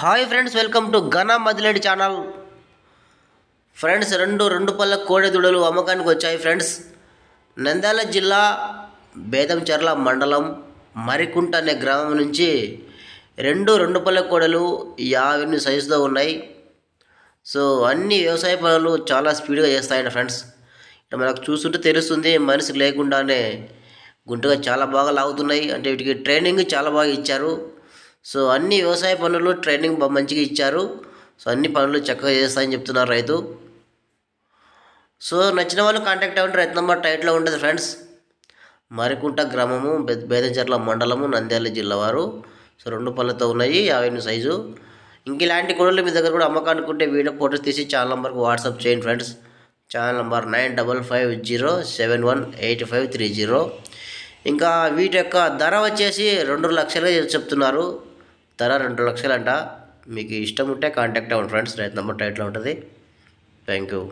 Hi friends welcome to ఘన మదిలేడి channel. Friends రెండు రెండు పళ్ళ కోడెదూడలు అమ్మకానికి వచ్చాయి ఫ్రెండ్స్. నంద్యాల జిల్లా బేదంచెర్ల మండలం మరికుంట అనే గ్రామం నుంచి రెండు రెండు పళ్ళ కోడలు యాభై ఎనిమిది సైజుతో ఉన్నాయి. సో అన్ని వ్యవసాయ పనులు చాలా స్పీడ్గా చేస్తాయండి ఫ్రెండ్స్. ఇక్కడ మనకు చూస్తుంటే తెలుస్తుంది మనిషి లేకుండానే గుంటగా చాలా బాగా లాగుతున్నాయి. అంటే వీటికి ట్రైనింగ్ చాలా బాగా ఇచ్చారు. సో అన్ని వ్యవసాయ పనులు ట్రైనింగ్ మంచిగా ఇచ్చారు. సో అన్ని పనులు చక్కగా చేస్తాయని చెప్తున్నారు రైతు. సో నచ్చిన వాళ్ళు కాంటాక్ట్ అవ్వండి. రైతు నెంబర్ టైట్లో ఉంటుంది ఫ్రెండ్స్. మరికుంట గ్రామము బే- మండలము నంద్యాల జిల్లా వారు. సో రెండు పళ్ళతో ఉన్నాయి యాభై ఎనిమిది సైజు. ఇంక ఇలాంటి కొనులు మీ దగ్గర కూడా అమ్మకానికి వీడియో ఫోటోస్ తీసి ఛానల్ నెంబర్కి వాట్సాప్ చేయండి friends. Channel number nine double five zero seven one eight five three zero. ఇంకా వీటి యొక్క ధర వచ్చేసి రెండు లక్షలు చెప్తున్నారు. ధర రెండు లక్షలంట. మీకు ఇష్టం ఉంటే కాంటాక్ట్ అవ్వండి ఫ్రెండ్స్ రైతు నెంబర్ టైట్లో ఉంటుంది. Thank you